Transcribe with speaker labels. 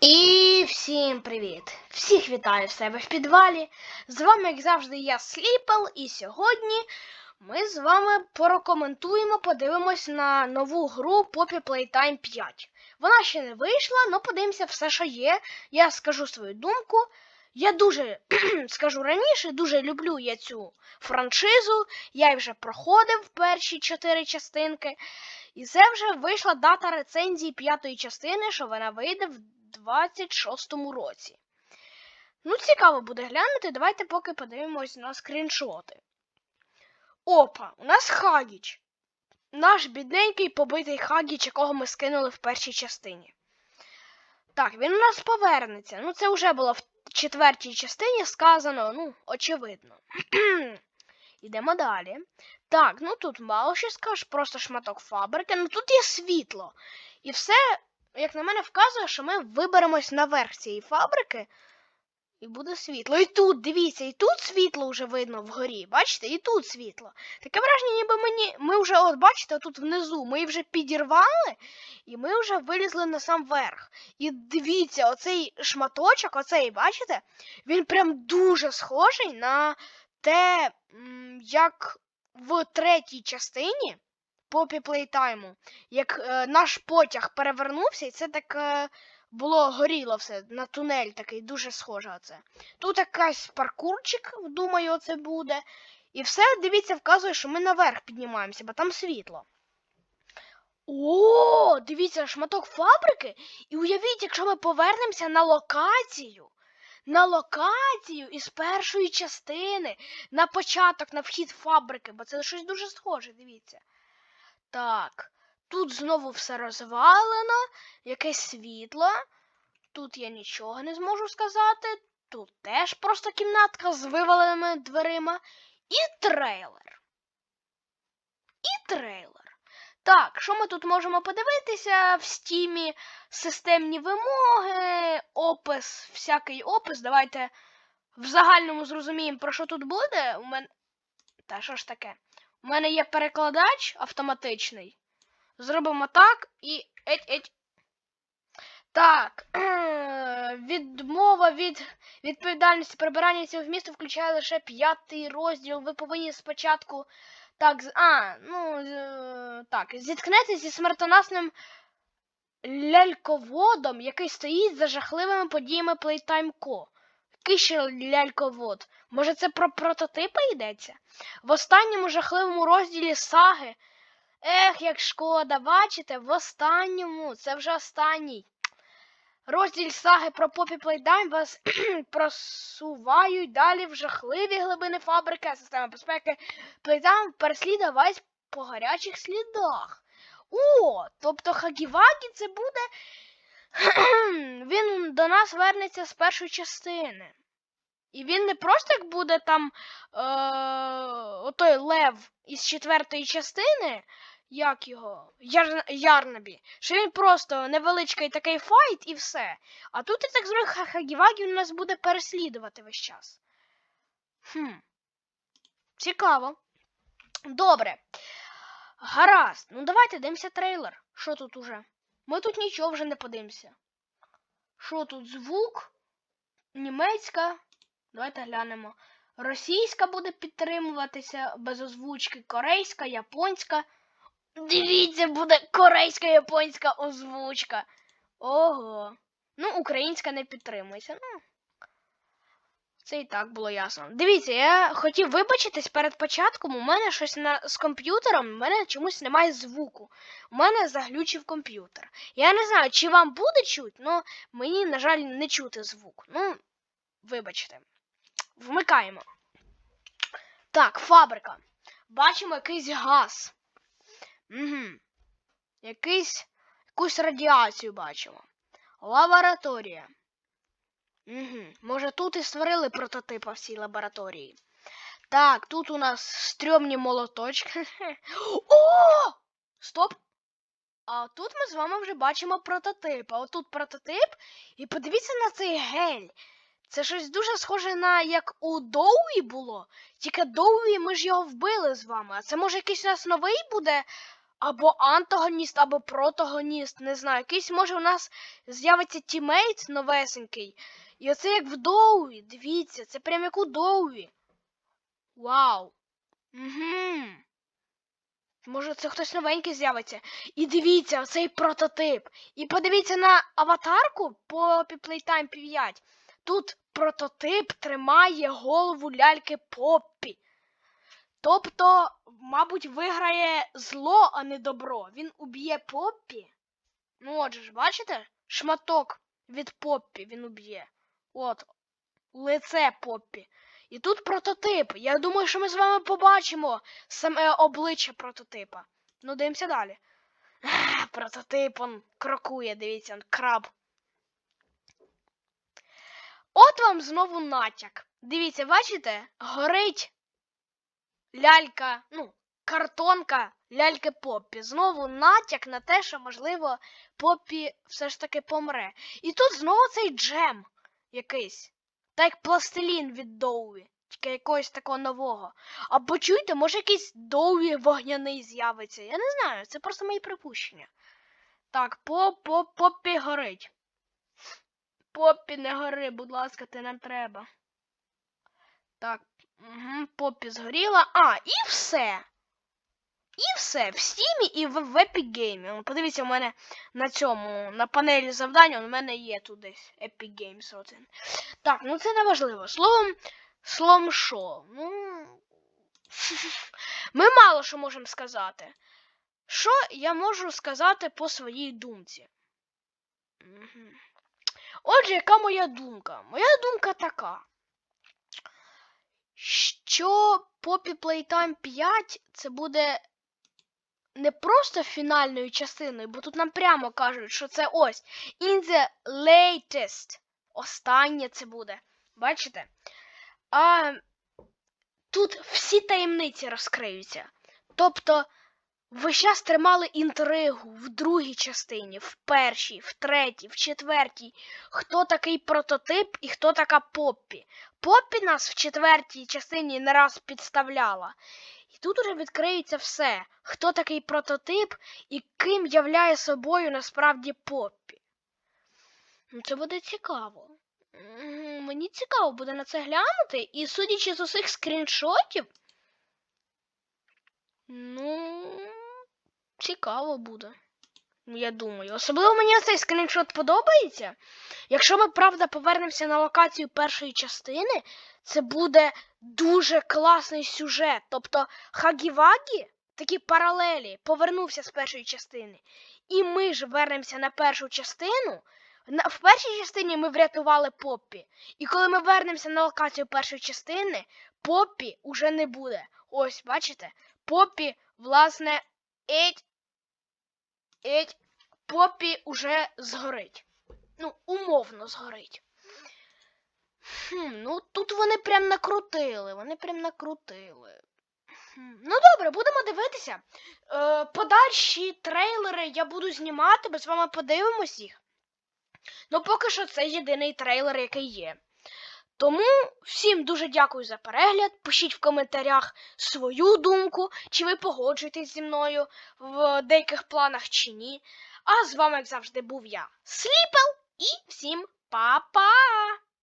Speaker 1: І всім привіт! Всіх вітаю в себе в підвалі. З вами, як завжди, я Сліпел, і сьогодні ми з вами порекоментуємо, подивимось на нову гру Poppy Playtime 5. Вона ще не вийшла, але подивимося все, що є. Я скажу свою думку. Я дуже скажу раніше, дуже люблю я цю франшизу. Я вже проходив перші чотири частинки. І це вже вийшла дата рецензії п'ятої частини, що вона вийде в 26-му році. Ну, цікаво буде глянути. Давайте поки подивимось на скріншоти. Опа, у нас Хагіч. Наш бідненький побитий Хагіч, якого ми скинули в першій частині. Так, він у нас повернеться. Ну, це вже було в четвертій частині сказано, ну, очевидно. Ідемо далі. Так, ну тут мало що скажеш, просто шматок фабрики. Ну тут є світло. І все, як на мене, вказує, що ми виберемось наверх цієї фабрики. І буде світло. І тут, дивіться, і тут світло вже видно вгорі. Бачите, і тут світло. Таке враження, ніби мені. Ми вже, от бачите, тут внизу. Ми вже підірвали, і ми вже вилізли на сам верх. І дивіться, оцей шматочок, оцей, бачите? Він прям дуже схожий на те, як в третій частині Попі Плейтайму, як е, наш потяг перевернувся, і це так е, було горіло все на тунель такий дуже схоже. Оце. Тут якась паркурчик, думаю, оце буде. І все, дивіться, вказує, що ми наверх піднімаємося, бо там світло. О, дивіться, шматок фабрики. І уявіть, якщо ми повернемося на локацію. На локацію із першої частини, на початок, на вхід фабрики, бо це щось дуже схоже, дивіться. Так, тут знову все розвалено, якесь світло. Тут я нічого не зможу сказати. Тут теж просто кімнатка з виваленими дверима. І трейлер. І трейлер. Так, що ми тут можемо подивитися в стімі? Системні вимоги, опис, всякий опис. Давайте в загальному зрозуміємо, про що тут буде. У мене. Та що ж таке? У мене є перекладач автоматичний. Зробимо так і. Еть, еть. Так. Відмова від відповідальності прибирання цього вмісту включає лише п'ятий розділ. Ви повинні спочатку. Так, а, ну, так, зіткнетеся зі смертонасним ляльководом, який стоїть за жахливими подіями Playtime Co. Ще ляльковод? Може це про прототипи йдеться? В останньому жахливому розділі саги. Ех, як шкода, бачите, в останньому, це вже останній. Розділ саги про Попі Плейдайм вас просувають далі в жахливі глибини фабрики, а система безпеки Плейдайм переслідує вас по гарячих слідах. О, тобто Хагівагі це буде. Він до нас вернеться з першої частини. І він не просто як буде там е, отой лев із четвертої частини, як його? Яр... Ярнабі. Що він просто невеличкий такий файт і все. А тут і так Хагівагі він нас буде переслідувати весь час. Хм. Цікаво. Добре. Гаразд. Ну давайте дивимося трейлер. Що тут уже? Ми тут нічого вже не подивимося. Що тут? Звук? Німецька. Давайте глянемо. Російська буде підтримуватися без озвучки. Корейська, японська. Дивіться, буде корейська японська озвучка. Ого. Ну, українська не підтримується. Ну. Це і так було ясно. Дивіться, я хотів вибачитись перед початком. У мене щось на... з комп'ютером, у мене чомусь немає звуку. У мене заглючив комп'ютер. Я не знаю, чи вам буде чуть, але мені, на жаль, не чути звук. Ну, вибачте. Вмикаємо. Так, фабрика. Бачимо якийсь газ. Угу. Якийсь, якусь радіацію бачимо. Лабораторія. Угу. Може тут і створили прототипа в цій лабораторії. Так, тут у нас стрьомні молоточки. О! Стоп! А тут ми з вами вже бачимо прототип. А отут прототип. І подивіться на цей гель. Це щось дуже схоже на як у Доуї було. Тільки Доуї ми ж його вбили з вами. А це може якийсь у нас новий буде або антагоніст, або протагоніст. Не знаю. Якийсь може у нас з'явиться тімейт новесенький. І оце як в Доуві. Дивіться, це прям як у Доуві. Вау. Угу. Може, це хтось новенький з'явиться. І дивіться, оцей прототип. І подивіться на аватарку по Playtime 5. Тут прототип тримає голову ляльки Поппі. Тобто, мабуть, виграє зло, а не добро. Він уб'є Поппі. Ну, отже ж, бачите? Шматок від Поппі він уб'є. От, лице Поппі. І тут прототип. Я думаю, що ми з вами побачимо саме обличчя прототипа. Ну, дивимося далі. Прототип он крокує, дивіться, он краб. От вам знову натяк. Дивіться, бачите? Горить лялька, ну, картонка ляльки Поппі. Знову натяк на те, що, можливо, Поппі все ж таки помре. І тут знову цей джем якийсь. Та як пластилін від Доуві. Тільки якогось такого нового. А почуйте, може якийсь Доуві вогняний з'явиться. Я не знаю, це просто мої припущення. Так, по по Поппі горить. Поппі не гори, будь ласка, ти нам треба. Так, угу, Поппі згоріла. А, і все. І все. В стімі і в, в Epic Game. Подивіться, у мене на цьому, на панелі завдань, у мене є тут десь Epic Games один. Так, ну це не важливо. Словом, словом що? Ну. Ми мало що можемо сказати. Що я можу сказати по своїй думці? Отже, яка моя думка? Моя думка така. Що Poppy Playtime 5 це буде не просто фінальною частиною, бо тут нам прямо кажуть, що це ось in the latest. Останнє це буде. Бачите? А тут всі таємниці розкриються. Тобто, ви щас тримали інтригу в другій частині, в першій, в третій, в четвертій. Хто такий прототип і хто така Поппі. Поппі нас в четвертій частині не раз підставляла. І тут уже відкриється все. Хто такий прототип і ким являє собою насправді Поппі. Ну, це буде цікаво. Мені цікаво буде на це глянути, і судячи з усіх скріншотів, ну, цікаво буде. Я думаю. Особливо мені цей скріншот подобається. Якщо ми, правда, повернемося на локацію першої частини, це буде дуже класний сюжет. Тобто Хагівагі, такі паралелі, повернувся з першої частини. І ми ж вернемося на першу частину. В першій частині ми врятували Поппі. І коли ми вернемося на локацію першої частини, Поппі уже не буде. Ось, бачите? Поппі, власне, еть, еть, Поппі уже згорить. Ну, умовно згорить. Хм, ну тут вони прям накрутили. Вони прям накрутили. Ну добре, будемо дивитися. Е, подальші трейлери я буду знімати, ми з вами подивимось їх. Ну, поки що це єдиний трейлер, який є. Тому всім дуже дякую за перегляд. Пишіть в коментарях свою думку, чи ви погоджуєтесь зі мною в деяких планах чи ні. А з вами, як завжди, був я, Сліпел, і всім па-па!